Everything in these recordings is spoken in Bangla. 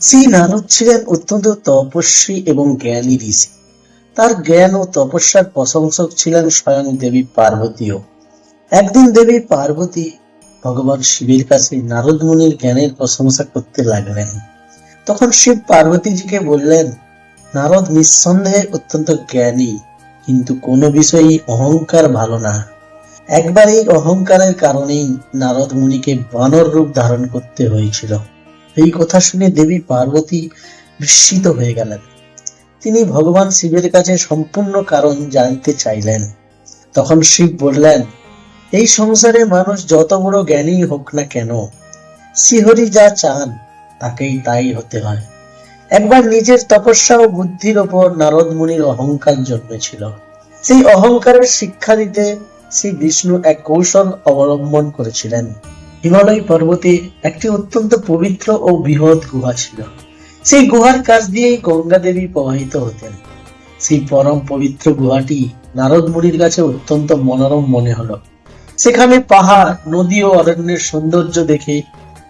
শ্রী নারদ ছিলেন অত্যন্ত তপস্বী এবং জ্ঞানী ঋষি। তার জ্ঞান ও তপস্যার প্রশংসক ছিলেন স্বয়ং দেবী পার্বতীও। একদিন দেবী পার্বতী ভগবান শিবের কাছে নারদ মুনির জ্ঞানের প্রশংসা করতে লাগলেন। তখন শিব পার্বতীজিকে বললেন, নারদ নিঃসন্দেহে অত্যন্ত জ্ঞানী, কিন্তু কোনো বিষয়েই অহংকার ভালো না। একবার এই অহংকারের কারণেই নারদ মুনিকে বানর রূপ ধারণ করতে হয়েছিল। এই কথা শুনে দেবী পার্বতী বিস্মিত হয়ে গেলেন। তিনি ভগবান শিবের কাছে সম্পূর্ণ কারণ জানতে চাইলেন। তখন শিব বললেন, এই সংসারে মানুষ যত বড় জ্ঞানী হোক না কেন, শ্রীহরি যা চান তাকেই তাই হতে হয়। একবার নিজের তপস্যা ও বুদ্ধির ওপর নারদ মুনির অহংকার জন্মেছিল। সেই অহংকারের শিক্ষা দিতে শ্রী বিষ্ণু এক কৌশল অবলম্বন করেছিলেন। হিমালয় পর্বতে একটি অত্যন্ত পবিত্র ও বৃহৎ গুহা ছিল। সেই গুহার কাছ দিয়েই গঙ্গা দেবী প্রবাহিত হতেন। সেই পরম পবিত্র গুহাটি নারদ মুনির কাছে অত্যন্ত মনোরম মনে হলো। সেখানে পাহাড়, নদী ও অরণ্যের সৌন্দর্য দেখে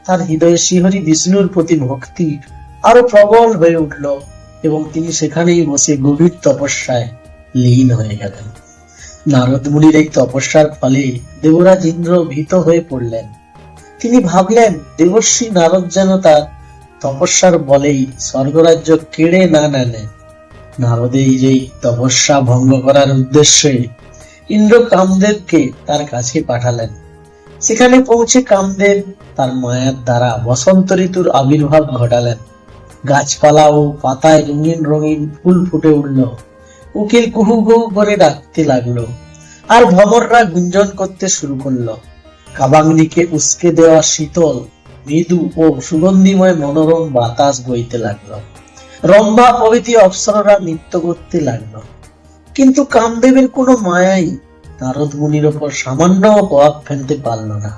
তার হৃদয়ে শ্রীহরি বিষ্ণুর প্রতি ভক্তি আরও প্রবল হয়ে উঠল এবং তিনি সেখানেই বসে গভীর তপস্যায় লীন হয়ে গেলেন। নারদ মুনির এই তপস্যার ফলে দেবরাজ ইন্দ্র ভীত হয়ে পড়লেন। তিনি ভাবলেন, দেবশ্রী নারদ যেন তার তপস্যার বলেই স্বর্গরাজ্য কেড়ে না নেন। নারদের এই তপস্যা ভঙ্গ করার উদ্দেশ্যে ইন্দ্র কামদেবকে তার কাছে পাঠালেন। সেখানে পৌঁছে কামদেব তার মায়ের দ্বারা বসন্ত ঋতুর আবির্ভাব ঘটালেন। গাছপালা ও পাতায় রঙিন রঙিন ফুল ফুটে উঠল। উকিল কুহু কুহু করে ডাকতে লাগল। আর ভ্রমররা গুঞ্জন করতে শুরু করল। কাবাঙ্গিকে উস্কে দেওয়া শীতল, মৃদু ও সুগন্ধিময় মনোরম বাতাস বইতে লাগল। রম্ভা প্রভৃতি অপ্সররা নৃত্য করতে লাগল। কিন্তু কামদেবের কোনো মায়াই নারদ মুনির ওপর সামান্য প্রভাব ফেলতে পারল না।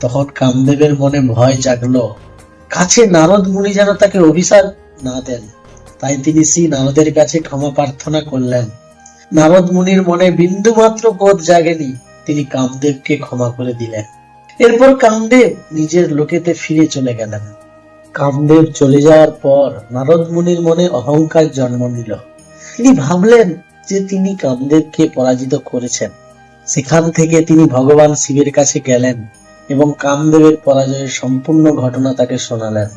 তখন কামদেবের মনে ভয় জাগলো, কাছে নারদ মুনি যেন তাকে অভিশাপ না দেন। তাই তিনি শ্রী নারদের কাছে ক্ষমা প্রার্থনা করলেন। নারদ মুনির মনে বিন্দু মাত্র বোধ জাগেনি, তিনি কামদেবকে ক্ষমা করে দিলেন। এরপর কামদেব নিজের লোকেতে ফিরে চলে গেলেন। কামদেব চলে যাওয়ার পর নারদ মুনির মনে অহংকার জন্ম নিল। তিনি ভাবলেন যে তিনি কামদেবকে পরাজিত করেছেন। সেখান থেকে তিনি ভগবান শিবের কাছে গেলেন এবং কামদেবের পরাজয়ের সম্পূর্ণ ঘটনা তাকে শোনালেন।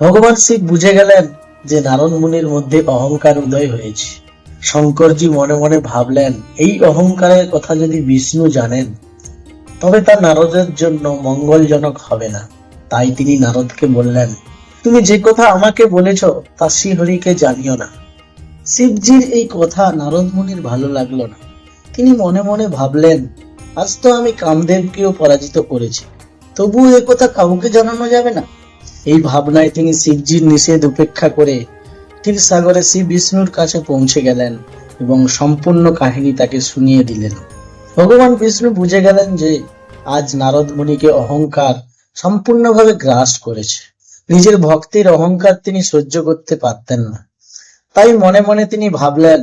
ভগবান শিব বুঝে গেলেন যে নারদ মুনির মধ্যে অহংকার উদয় হয়েছে। শঙ্করজি মনে মনে ভাবলেন, এই অহংকারের কথা যদি বিষ্ণু জানেন তবে তা নারদের জন্য মঙ্গলজনক হবে না। তাই তিনি নারদকে বললেন, তুমি যে কথা আমাকে বলেছ, তা শ্রীহরিকে জানিও না। শিবজির এই কথা নারদ মুনির ভালো লাগল না। তিনি মনে মনে ভাবলেন, আজ তো আমি কামদেবকেও পরাজিত করেছি। তবু এ কথা কাউকে জানানো যাবে না? এই ভাবনায় তিনি শিবজির নিষেধ উপেক্ষা করে ক্ষীরসাগরে শ্রী বিষ্ণুর কাছে পৌঁছে গেলেন এবং সম্পূর্ণ কাহিনী তাকে শুনিয়ে দিলেন। ভগবান বিষ্ণু বুঝে গেলেন যে আজ নারদ মুনিকে অহংকার সম্পূর্ণভাবে গ্রাস করেছে। নিজের ভক্তির অহংকার তিনি সহ্য করতে পারতেন না। তাই মনে মনে তিনি ভাবলেন,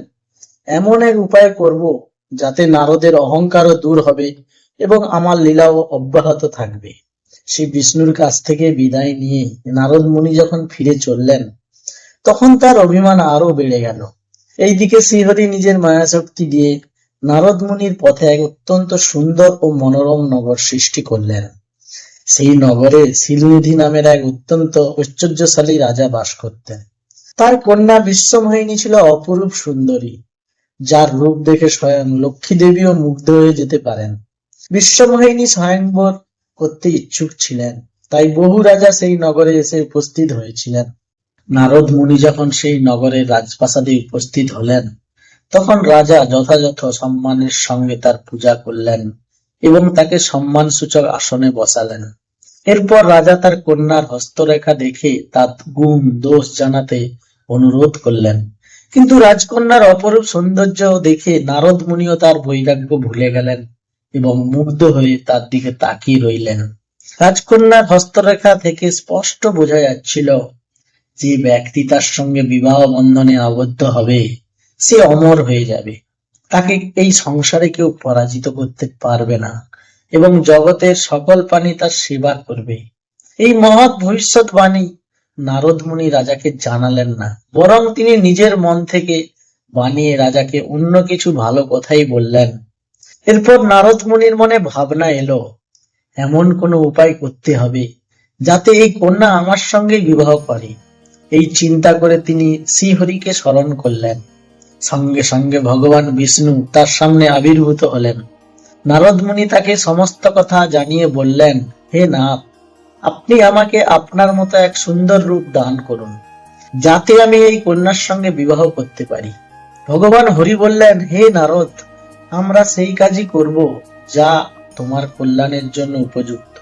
এমন এক উপায় করব যাতে নারদের অহংকারও দূর হবে এবং আমার লীলাও অব্যাহত থাকবে। শ্রী বিষ্ণুর কাছ থেকে বিদায় নিয়ে নারদ মুনি যখন ফিরে চললেন, তখন তার অভিমান আরও বেড়ে গেল। এইদিকে শ্রীহরি নিজের মায়াশক্তি দিয়ে নারদ মুনির পথে এক অত্যন্ত সুন্দর ও মনোরম নগর সৃষ্টি করলেন। সেই নগরে শিলনিধি নামের এক অত্যন্ত ঐশ্বর্যশালী রাজা বাস করতেন। তার কন্যা বিশ্বমোহিনী ছিল অপরূপ সুন্দরী, যার রূপ দেখে স্বয়ং লক্ষ্মী দেবীও মুগ্ধ হয়ে যেতে পারেন। বিশ্বমোহিনী স্বয়ংবর করতে ইচ্ছুক ছিলেন, তাই বহু রাজা সেই নগরে এসে উপস্থিত হয়েছিলেন। নারদ মুনি যখন সেই নগরের রাজপ্রাসাদে উপস্থিত হলেন তখন রাজা যথাযথ সম্মানের সঙ্গে তার পূজা করলেন এবং তাকে সম্মান সূচক আসনে বসালেন। এরপর রাজা তার কন্যার হস্তরেখা দেখে তার গুণ, দোষ জানাতে অনুরোধ করলেন। কিন্তু রাজকন্যার অপরূপ সৌন্দর্য দেখে নারদ মুনিও তার বৈরাগ্য ভুলে গেলেন এবং মুগ্ধ হয়ে তার দিকে তাকিয়ে রইলেন। রাজকন্যার হস্তরেখা থেকে স্পষ্ট বোঝা যাচ্ছিল যে ব্যক্তি তার সঙ্গে বিবাহ বন্ধনে আবদ্ধ হবে। সে অমর হয়ে যাবে। তাকে এই সংসারে কেউ পরাজিত করতে পারবে না এবং জগতের সকল প্রাণী তার সেবা করবে। এই মহৎ ভবিষ্যৎবাণী নারদ মুনি রাজাকে জানালেন না, বরং তিনি নিজের মন থেকে বানিয়ে রাজাকে অন্য কিছু ভালো কথাই বললেন। এরপর নারদ মুনির মনে ভাবনা এলো, এমন কোনো উপায় করতে হবে যাতে এই কন্যা আমার সঙ্গে বিবাহ করে। এই চিন্তা করে তিনি শ্রীহরিকে স্মরণ করলেন। সঙ্গে সঙ্গে ভগবান বিষ্ণু তার সামনে আবির্ভূত হলেন। নারদ মুনি তাকে সমস্ত কথা জানিয়ে বললেন, হে নাথ, আপনি আমাকে আপনার মতো এক সুন্দর রূপ দান করুন, যাতে আমি এই কন্যার সঙ্গে বিবাহ করতে পারি। ভগবান হরি বললেন, হে নারদ, আমরা সেই কাজই করব যা তোমার কল্যাণের জন্য উপযুক্ত।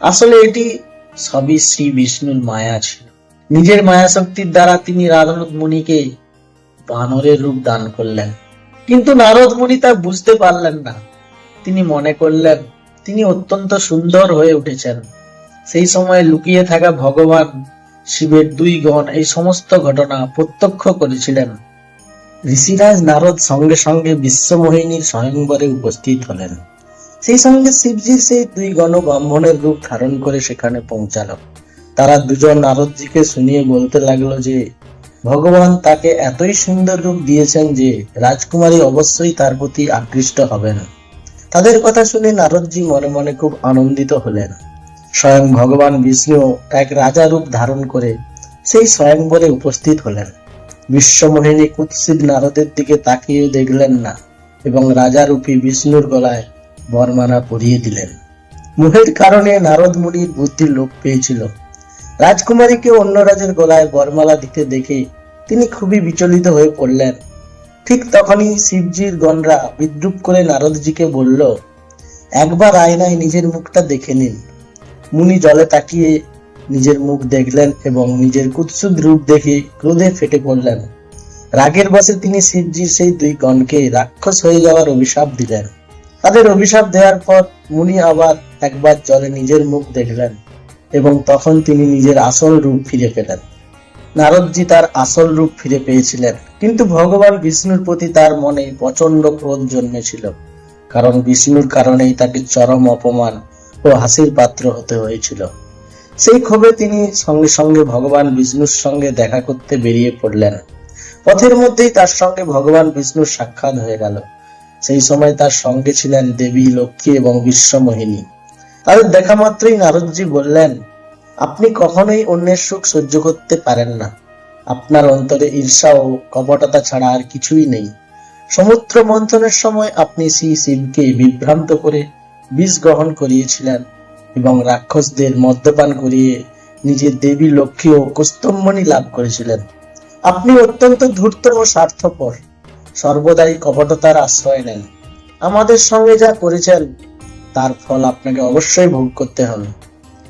আসলে এটি সবই শ্রী বিষ্ণুর মায়া ছিল। নিজের মায়া শক্তির দ্বারা তিনি নারদ মুনিকে বানরের রূপ দান করলেন। কিন্তু নারদ মুনি তা বুঝতে পারলেন না। তিনি মনে করলেন, তিনি অত্যন্ত সুন্দর হয়ে উঠেছেন। সেই সময় লুকিয়ে থাকা ভগবান শিবের দুই গণ এই সমস্ত ঘটনা প্রত্যক্ষ করেছিলেন। ঋষিরাজ নারদ সঙ্গে সঙ্গে বিশ্বমোহিনীর স্বয়ংবরে উপস্থিত হলেন। সেই সঙ্গে শিবজির সেই দুই গণ ব্রাহ্মণের রূপ ধারণ করে সেখানে পৌঁছালো। তারা দুজন নারদজিকে শুনিয়ে বলতে লাগল যে ভগবান তাকে এতই সুন্দর রূপ দিয়েছেন যে রাজকুমারী অবশ্যই তার প্রতি আকৃষ্ট হবেন। তাদের কথা শুনে নারদজি মনে মনে খুব আনন্দিত হলেন। স্বয়ং ভগবান বিষ্ণু এক রাজা রূপ ধারণ করে সেই স্বয়ংবরে উপস্থিত হলেন। বিশ্বমোহিনী কুৎসিত নারদের দিকে তাকিয়ে দেখলেন না এবং রাজারূপী বিষ্ণুর গলায় বরমালা পরিয়ে দিলেন। মোহের কারণে নারদ মুনির বুদ্ধি লোপ পেয়েছিল। রাজকুমারীকে অন্য রাজের গলায় বরমালা দিতে দেখে তিনি খুবই বিচলিত হয়ে পড়লেন। ঠিক তখনই শিবজির গণরা বিদ্রুপ করে নারদজিকে বলল, একবার আয়নায় নিজের মুখটা দেখে নিন। মুনি জলে তাকিয়ে নিজের মুখ দেখলেন এবং নিজের কুৎসুদ রূপ দেখে ক্রোধে ফেটে পড়লেন। রাগের বসে তিনি শিবজির সেই দুই গণকে রাক্ষস হয়ে যাওয়ার অভিশাপ দিলেন। তাদের অভিশাপ দেওয়ার পর মুনি আবার একবার জলে নিজের মুখ দেখলেন এবং তখন তিনি নিজের আসল রূপ ফিরে পেলেন। নারদজি তার আসল রূপ ফিরে পেয়েছিলেন। কিন্তু ভগবান বিষ্ণুর প্রতি তার মনে প্রচণ্ড ক্রোধ জন্মেছিল। কারণ বিষ্ণুর কারণেই তাকে চরম অপমান ও হাসির পাত্র হতে হয়েছিল। সেই ক্ষোভে তিনি সঙ্গে সঙ্গে ভগবান বিষ্ণুর সঙ্গে দেখা করতে বেরিয়ে পড়লেন। পথের মধ্যেই তার সঙ্গে ভগবান বিষ্ণুর সাক্ষাৎ হয়ে গেল। সেই সময় তার সঙ্গে ছিলেন দেবী, লক্ষ্মী এবং বিশ্বমোহিনী। তাদের দেখা মাত্রই নারদজি বললেন আপনি কখনোই অন্যের সুখ সহ্য করতে পারেন না। আপনার অন্তরে ঈর্ষা ও কপটতা ছাড়া আর কিছুই নেই। সমুদ্র মন্থনের সময় আপনি শ্রী শিবকে বিভ্রান্ত করে বিষ গ্রহণ করিয়েছিলেন এবং রাক্ষসদের মদ্যপান করিয়ে নিজের দেবী লক্ষ্মী ও কুস্তম্মণি লাভ করেছিলেন। আপনি অত্যন্ত ধূর্ত ও স্বার্থপর। সর্বদাই কপটতার আশ্রয় নেন। আমাদের সঙ্গে যা করেছেন, তার ফল আপনাকে অবশ্যই ভোগ করতে হবে।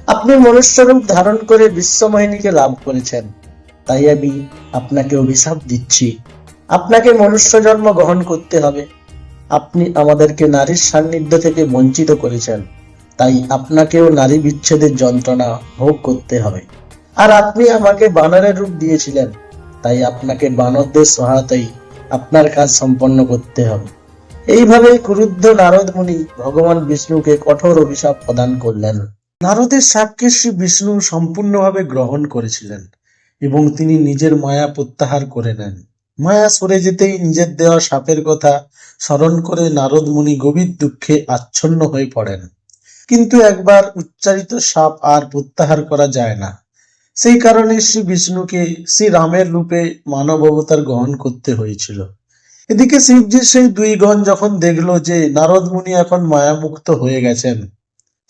আপনি মনুষ্যরূপ ধারণ করে বিশ্বমোহিনীকে লাভ করেছেন। তাই আমি আপনাকে অভিশাপ দিচ্ছি। আপনাকে মনুষ্য জন্ম গ্রহণ করতে হবে। আপনি আমাদেরকে নারীর সান্নিধ্য থেকে বঞ্চিত করেছেন। তাই আপনাকেও নারী বিচ্ছেদের যন্ত্রণা ভোগ করতে হবে। আর আপনি আমাকে বানরের রূপ দিয়েছিলেন। তাই আপনাকে বানরদের সহায়তাই আপনার কাজ সম্পন্ন করতে হবে। এইভাবে ক্রুদ্ধ নারদ মুনি ভগবান বিষ্ণুকে কঠোর অভিশাপ প্রদান করলেন। নারদের সাপকে শ্রী বিষ্ণু সম্পূর্ণভাবে গ্রহণ করেছিলেন এবং তিনি নিজের মায়া প্রত্যাহার করে নেন। মায়া সরে যেতেই নিজের দেওয়া সাপের কথা স্মরণ করে নারদ মুনি গভীর দুঃখে আচ্ছন্ন হয়ে পড়েন। কিন্তু একবার উচ্চারিত সাপ আর প্রত্যাহার করা যায় না। সেই কারণে শ্রী বিষ্ণুকে শ্রী রামের রূপে মানব অবতার গ্রহণ করতে হয়েছিল। এদিকে শিবজির সেই দুই গণ যখন দেখল যে নারদ মুনি এখন মায়ামুক্ত হয়ে গেছেন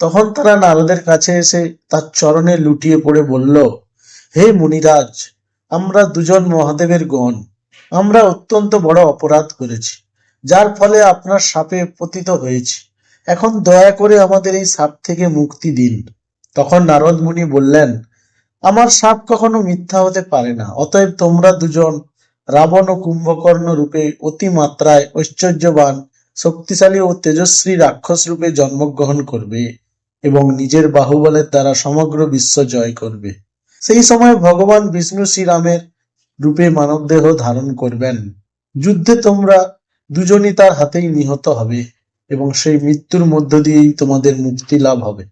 তখন তারা নারদের কাছে এসে তার চরণে লুটিয়ে পড়ে বলল, হে মুনিরাজ, আমরা দুজন মহাদেবের গণ। আমরা অত্যন্ত বড় অপরাধ করেছি, যার ফলে আপনার সাপে পতিত হয়েছি। এখন দয়া করে আমাদের এই সাপ থেকে মুক্তি দিন। তখন নারদ মুনি বললেন, আমার সাপ কখনো মিথ্যা হতে পারে না, অতএব তোমরা দুজন রাবণ ও কুম্ভকর্ণ রূপে অতি মাত্রায় ঐশ্বর্যবান, শক্তিশালী ও তেজস্বী রাক্ষস রূপে জন্মগ্রহণ করবে। এবং নিজের বাহুবলের দ্বারা সমগ্র বিশ্ব জয় করবে। সেই সময় ভগবান বিষ্ণু শ্রীরামের রূপে মানবদেহ ধারণ করবেন। যুদ্ধে তোমরা দুজনই তার হাতেই নিহত হবে এবং সেই মৃত্যুর মধ্য দিয়েই তোমাদের মুক্তি লাভ হবে।